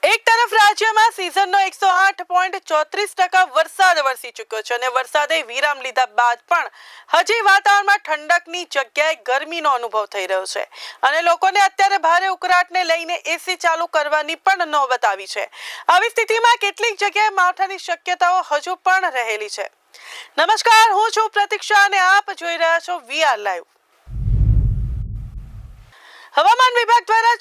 એક તરફ રાજ્યમાં સિઝનનો એકસો આઠ પોઈન્ટ ચોત્રીસ ટકા વરસાદ વરસી ચૂક્યો છે અને વરસાદે વિરામ લીધા બાદ પણ હજી વાતાવરણમાં ઠંડકની જગ્યાએ ગરમીનો અનુભવ થઈ રહ્યો છે. અને લોકોને અત્યારે ભારે ઉકળાટને લઈને એસી ચાલુ કરવાની પણ નોબત આવી છે. આવી સ્થિતિમાં કેટલીક જગ્યાએ માવઠાની શક્યતાઓ હજુ પણ રહેલી છે. નમસ્કાર, હું છું પ્રતીક્ષા અને આપ જોઈ રહ્યા છો વીઆર લાઈવ હવામાન વિભાગ દ્વારા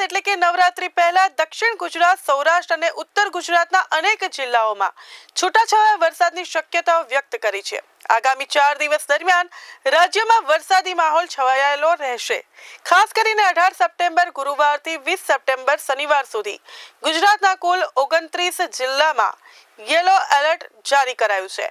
એટલે કે નવરાત્રી પહેલા દક્ષિણ ગુજરાત, સૌરાષ્ટ્ર અને ઉત્તર ગુજરાતના અનેક જિલ્લાઓમાં છૂટાછવાયા વરસાદની શક્યતાઓ વ્યક્ત કરી છે. આગામી ચાર દિવસ દરમિયાન રાજ્યમાં વરસાદી માહોલ છવાયેલો રહેશે. ખાસ કરીને અઢાર સપ્ટેમ્બર, ગુરુવારથી વીસ સપ્ટેમ્બર શનિવાર સુધી ગુજરાતના કુલ ઓગણત્રીસ જિલ્લામાં યેલો એલર્ટ જારી કરાયું છે.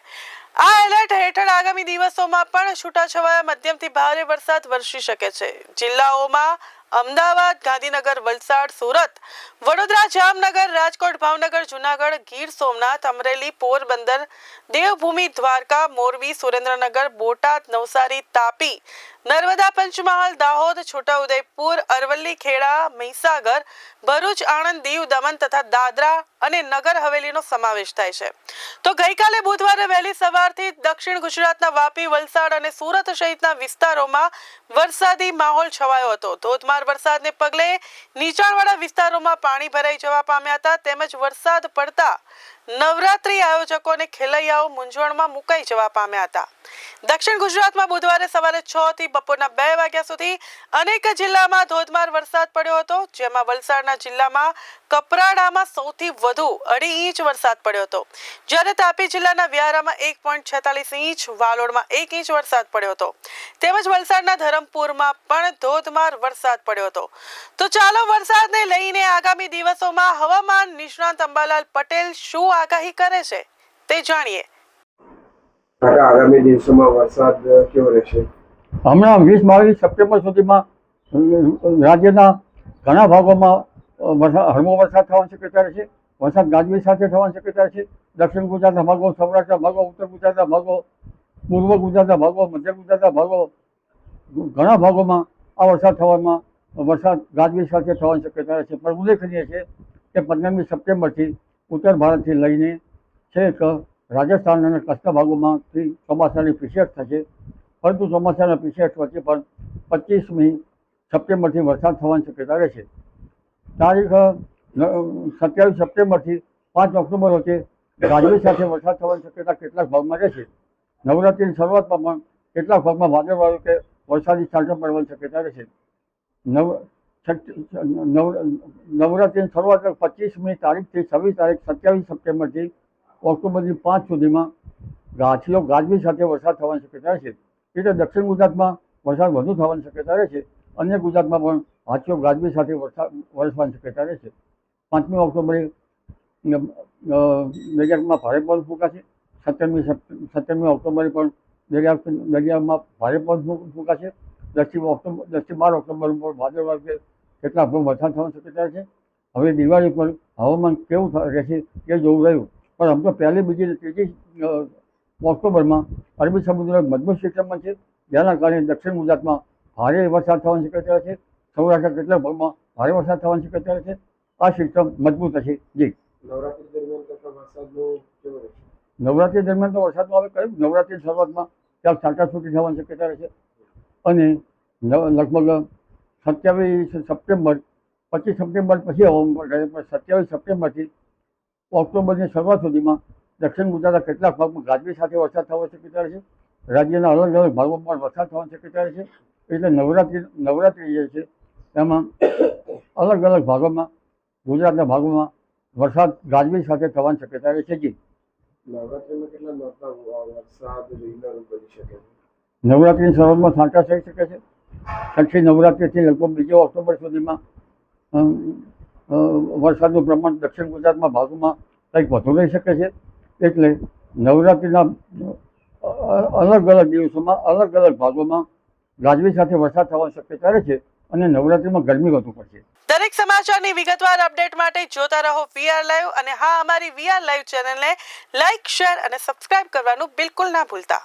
આ એલર્ટ હેઠળ આગામી દિવસોમાં પણ છૂટાછવાયા મધ્યમથી ભારે વરસાદ વરસી શકે છે. જિલ્લાઓમાં અમદાવાદ, ગાંધીનગર, વલસાડ, સુરત, વડોદરા, જામનગર, રાજકોટ, ભાવનગર, જુનાગઢ, ગીર સોમનાથ, અમરેલી, પોરબંદર, દેવભૂમિ, દ્વારકા, મોરબી, સુરેન્દ્રનગર, બોટાદ, નવસારી, તાપી, નર્મદા, પંચમહાલ, દાહોદ, છોટાઉદેપુર, અરવલ્લી, ખેડા, મહીસાગર, ભરૂચ, આણંદ, દીવ, દમણ તથા દાદરા અને નગર હવેલીનો સમાવેશ થાય છે. તો ગઈકાલે બુધવારે વહેલી સવારથી દક્ષિણ ગુજરાતના વાપી, વલસાડ અને સુરત સહિતના વિસ્તારોમાં વરસાદી માહોલ છવાયો હતો. ધોધમાર વરસાદને પગલે નીચાણવાળા વિસ્તારોમાં પાણી ભરાઈ જવા પામ્યા હતા. તેમજ વરસાદ પડતા નવરાત્રી આયોજકોને ખેલૈયાઓ મૂંઝવણમાં મુકાઈ જવા પામ્યા હતા. દક્ષિણ ગુજરાતમાં બુધવારે સવારે છ થી બપોરના બે વાગ્યા સુધી અનેક જિલ્લામાં ધોધમાર વરસાદ પડ્યો હતો, જેમાં વલસાડના જિલ્લામાં કપરાડામાં સૌથી વધુ અઢી ઇંચ વરસાદ પડ્યો હતો. જ્યારે તાપી જિલ્લાના વ્યારામાં એક પોઈન્ટ છેતાલીસ ઇંચ, વાલોડમાં એક ઇંચ વરસાદ પડ્યો હતો. તેમજ વલસાડના ધરમપુરમાં પણ ધોધમાર વરસાદ પડ્યો હતો. તો ચાલો વરસાદને લઈને આગામી દિવસોમાં હવામાન નિષ્ણાંત અંબાલાલ પટેલ શું આગાહી કરે છે તે જાણીએ. આગામી દિવસોમાં વરસાદ કેવો રહેશે? હમણાં વીસ, બાવીસ સપ્ટેમ્બર સુધીમાં રાજ્યના ઘણા ભાગોમાં વરસાદ હળવો વરસાદ થવાની શક્યતા રહેશે. વરસાદ ગાજવીજ સાથે થવાની શક્યતા છે દક્ષિણ ગુજરાતના ભાગો, સૌરાષ્ટ્રના ભાગો, ઉત્તર ગુજરાતના ભાગો, પૂર્વ ગુજરાતના ભાગો, મધ્ય ગુજરાતના ભાગો, ઘણા ભાગોમાં આ વરસાદ થવામાં, વરસાદ ગાજવીજ સાથે થવાની શક્યતા રહેશે. પણ ઉલ્લેખનીય છે કે પંદરમી સપ્ટેમ્બરથી ઉત્તર ભારતથી લઈને છેક રાજસ્થાન અને કચ્છના ભાગોમાંથી ચોમાસાની પીછેટ થશે પરંતુ ચોમાસાના પીછેટ વચ્ચે પણ પચીસમી સપ્ટેમ્બરથી વરસાદ થવાની શક્યતા રહેશે તારીખ સત્યાવીસ સપ્ટેમ્બરથી પાંચ ઓક્ટોબર વચ્ચે ગાજવી સાથે વરસાદ થવાની શક્યતા કેટલાક ભાગમાં રહેશે નવરાત્રિની શરૂઆતમાં પણ કેટલાક ભાગમાં વાદળવાળું કે વરસાદી છાંટા પડવાની શક્યતા રહેશે નવ, નવરાત્રિની શરૂઆત પચીસમી તારીખથી છવ્વીસ તારીખ સત્યાવીસ સપ્ટેમ્બરથી ઓક્ટોબરથી પાંચ સુધીમાં ગાછીઓ ગાજવી સાથે વરસાદ થવાની શક્યતા રહેશે એટલે દક્ષિણ ગુજરાતમાં વરસાદ વધુ થવાની શક્યતા રહેશે અન્ય ગુજરાતમાં પણ હાથીઓ ગાજવી સાથે વરસાદ વરસવાની શક્યતા રહેશે પાંચમી ઓક્ટોબરે દરિયામાં ભારે પવન ફૂંકાશે. સત્તરમી સત્તરમી ઓક્ટોબરે પણ દરિયા, દરિયામાં ભારે પવન ફૂંકાશે. દસથી ઓક્ટોબર દસથી બાર ઓક્ટોબર ઉપર વાદળવાળું કે કેટલા ભાગ વરસાદ થવાની શક્યતા છે. હવે દિવાળી પર હવામાન કેવું રહેશે તે જોવું રહ્યું. પણ આમ તો પહેલી બીજી ત્રીજી ઓક્ટોબરમાં અરબી સમુદ્ર મજબૂત સિસ્ટમમાં છે. જેના કારણે દક્ષિણ ગુજરાતમાં ભારે વરસાદ થવાની શક્યતા છે. સૌરાષ્ટ્રના કેટલાક ભાગમાં ભારે વરસાદ થવાની શક્યતા છે. આ સિસ્ટમ મજબૂત હશે. જી. નવરાત્રી દરમિયાન તો વરસાદનું હવે કહ્યું નવરાત્રી શરૂઆતમાં ક્યાંક છાંટાછૂટી થવાની શક્યતા રહેશે. અને લગભગ સત્યાવીસ સપ્ટેમ્બર પચીસ સપ્ટેમ્બર પછી હવામાન સત્યાવીસ સપ્ટેમ્બરથી ઓક્ટોબરની શરૂઆત સુધીમાં દક્ષિણ ગુજરાતના કેટલાક ભાગમાં ગાજવી સાથે વરસાદ થવાની શક્યતા છે. રાજ્યના અલગ અલગ ભાગોમાં પણ વરસાદ થવાની શક્યતા છે. એટલે નવરાત્રિ નવરાત્રિ જે છે એમાં અલગ અલગ ભાગોમાં ગુજરાતના ભાગોમાં વરસાદ ગાજવી સાથે થવાની શક્યતા રહેશે જી. નવરાત્રીમાં કેટલા નોટના વરસાદ વિઘ્ન બની શકે છે? નવરાત્રિની શરૂઆતમાં છાંટા થઈ શકે છે. પછી નવરાત્રિથી લગભગ બીજો ઓક્ટોબર સુધીમાં વરસાદનું પ્રમાણ દક્ષિણ ગુજરાતમાં ભાગોમાં કંઈક વધુ રહી શકે છે. એટલે નવરાત્રિના અલગ અલગ દિવસોમાં, અલગ અલગ ભાગોમાં ગાજવી સાથે વરસાદ થવાની શક્યતા રહે છે અને નવરાત્રિમાં ગરમી વધુ પડશે દરેક સમાચારની વિગતવાર અપડેટ માટે જોતા રહો વીઆર લાઈવ અને હા, અમારી વીઆર લાઈવ ચેનલને લાઈક, શેર અને સબસ્ક્રાઇબ કરવાનું બિલકુલ ના ભૂલતા.